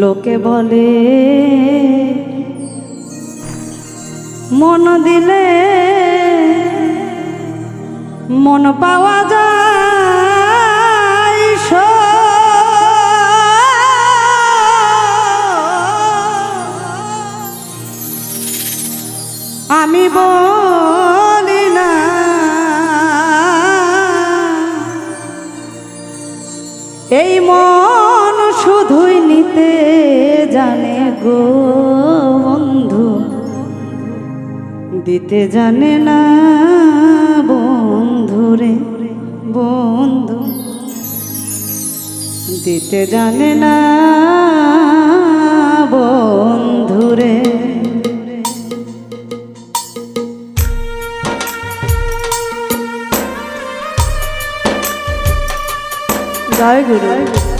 লোকে বলে মন দিলে মন পাওয়া যায়। আমি বলি না এই মন গো বন্ধু দিতে জানে না বন্ধুরে বন্ধু। দিতে জানে না বন্ধুরে। জয় গুরু।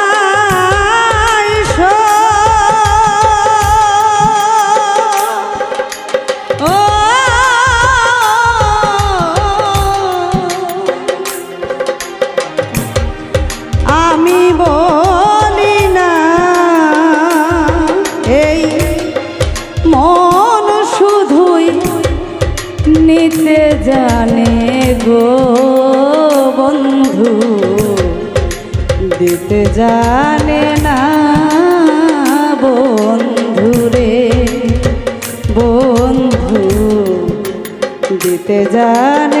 বন্ধু দিতে জানে না বন্ধু রে বন্ধু দিতে জানে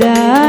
যায়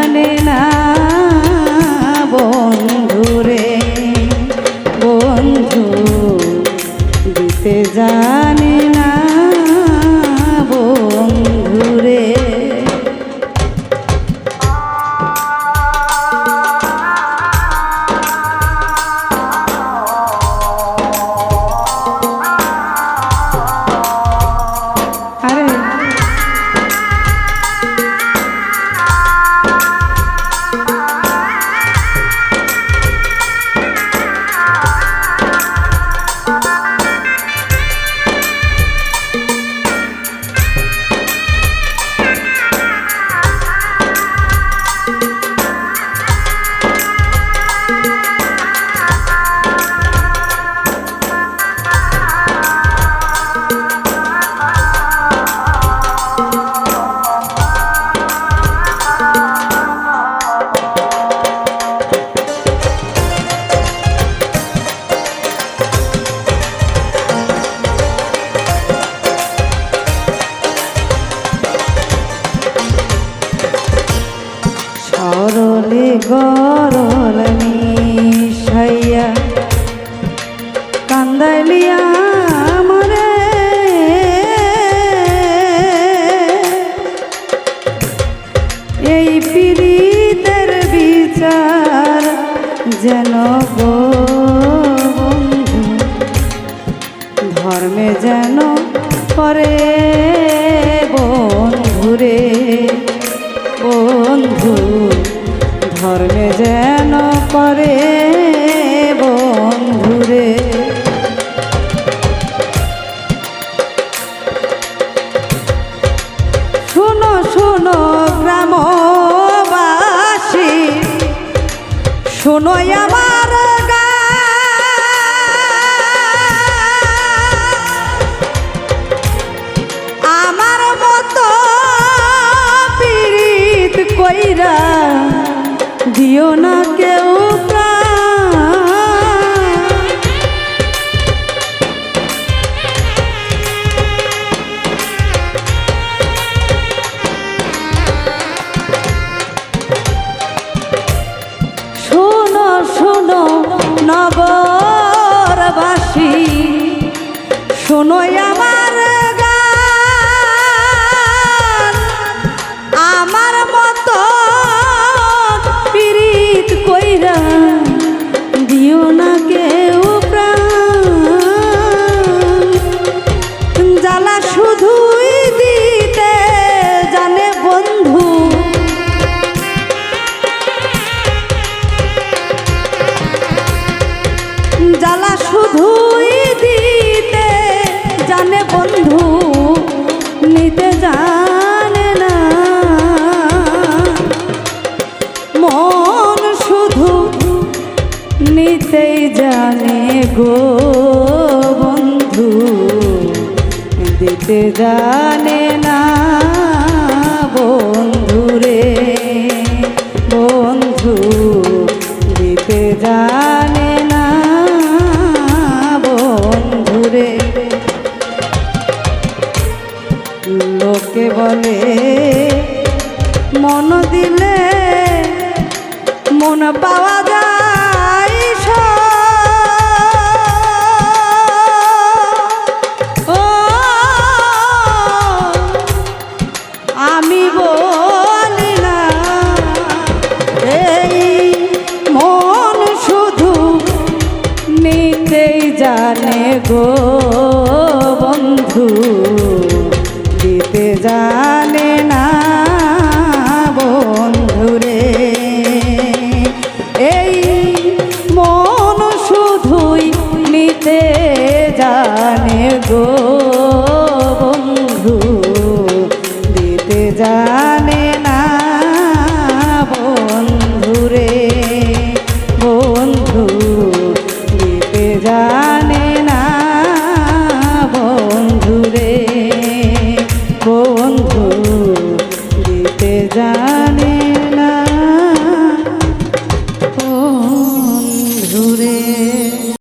গরল মিশাইয়া কান্দাইলিয়া মরে এই পীড়িতের বিচার যেন বন্ধু ধর্মে যেন করে ধর্মে যেন করে বন্ধুরে শুনো শোনো গ্রামবাসী শোনো আমার। আমার মতো পীড়িত কইরা দিও না বন্ধু, দিতে জানে না বন্ধু রে। বন্ধু, দিতে জানে না বন্ধু রে। লোকে বলে, মন দিলে মন পাওয়া যায়। আমি বলি এই মন শুধু জানে গো বন্ধু।